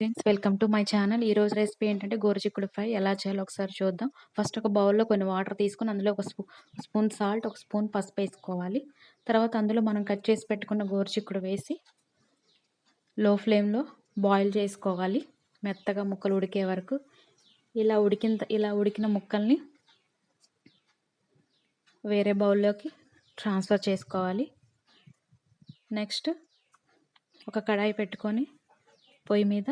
Friends welcome to my channel. ఈ రోజు recipe ఏంటంటే గోరుచిక్కుడు ఫ్రై. ఎలా చేయాలో ఒకసారి చూద్దాం. ఫస్ట్ ఒక బౌల్లో కొన్ని వాటర్ తీసుకుని అందులో ఒక స్పూ స్పూన్ సాల్ట్ ఒక స్పూన్ పసుపు వేసుకోవాలి. తర్వాత అందులో మనం కట్ చేసి పెట్టుకున్న గోరుచిక్కుడు వేసి లో ఫ్లేమ్లో బాయిల్ చేసుకోవాలి. మెత్తగా ముక్కలు ఉడికే వరకు. ఇలా ఉడికిన ఇలా ఉడికిన ముక్కల్ని వేరే బౌల్లోకి ట్రాన్స్ఫర్ చేసుకోవాలి. నెక్స్ట్ ఒక కడాయి పెట్టుకొని పొయ్యి మీద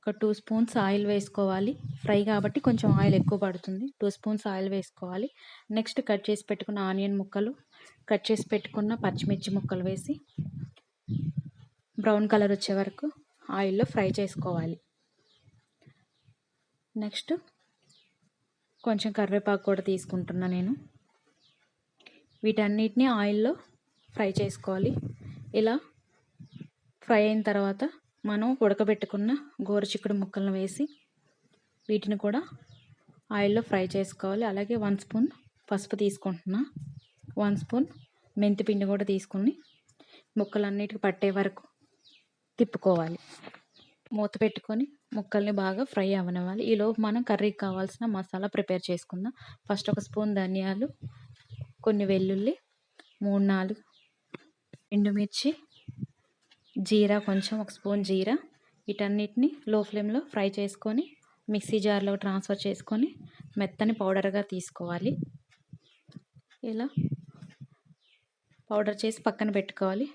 ఒక టూ స్పూన్స్ ఆయిల్ వేసుకోవాలి. ఫ్రై కాబట్టి కొంచెం ఆయిల్ ఎక్కువ పడుతుంది. టూ స్పూన్స్ ఆయిల్ వేసుకోవాలి. నెక్స్ట్ కట్ చేసి పెట్టుకున్న ఆనియన్ ముక్కలు కట్ చేసి పెట్టుకున్న పచ్చిమిర్చి ముక్కలు వేసి బ్రౌన్ కలర్ వచ్చే వరకు ఆయిల్లో ఫ్రై చేసుకోవాలి. నెక్స్ట్ కొంచెం కరివేపాకు కూడా తీసుకుంటున్నా నేను. వీటన్నిటిని ఆయిల్లో ఫ్రై చేసుకోవాలి. ఇలా ఫ్రై అయిన తర్వాత మనం ఉడకబెట్టుకున్న గోరుచిక్కుడు ముక్కలను వేసి వీటిని కూడా ఆయిల్లో ఫ్రై చేసుకోవాలి. అలాగే వన్ స్పూన్ పసుపు తీసుకుంటున్నా. వన్ స్పూన్ మెంతి పిండి కూడా తీసుకుని ముక్కలన్నిటికి పట్టే వరకు తిప్పుకోవాలి. మూత పెట్టుకొని ముక్కల్ని బాగా ఫ్రై అవ్వనివ్వాలి ఈలోపు మనం కర్రీకి కావాల్సిన మసాలా ప్రిపేర్ చేసుకుందాం. ఫస్ట్ ఒక స్పూన్ ధనియాలు కొన్ని వెల్లుల్లి మూడు నాలుగు ఎండుమిర్చి జీరా కొంచెం ఒక స్పూన్ జీరా. వీటన్నిటిని లో ఫ్లేమ్లో ఫ్రై చేసుకొని మిక్సీ జార్లో ట్రాన్స్ఫర్ చేసుకొని మెత్తని పౌడర్గా తీసుకోవాలి. ఇలా పౌడర్ చేసి పక్కన పెట్టుకోవాలి.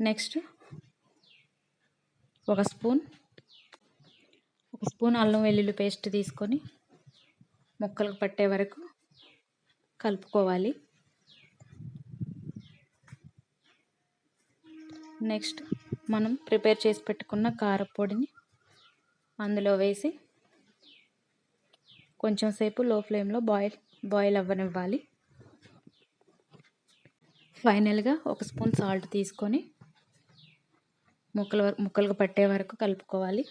నెక్స్ట్ ఒక స్పూన్ ఒక స్పూన్ అల్లం వెల్లుల్లి పేస్ట్ తీసుకొని ముక్కలకు పట్టే వరకు కలుపుకోవాలి. నెక్స్ట్ మనం ప్రిపేర్ చేసి పెట్టుకున్న కారపొడిని అందులో వేసి కొంచెం సేపు లో ఫ్లేమ్లో బాయిల్ బాయిల్ అవ్వనివ్వాలి. ఫైనల్గా ఒక స్పూన్ సాల్ట్ తీసుకొని ముక్కలు ముక్కలకు పట్టే వరకు కలుపుకోవాలి.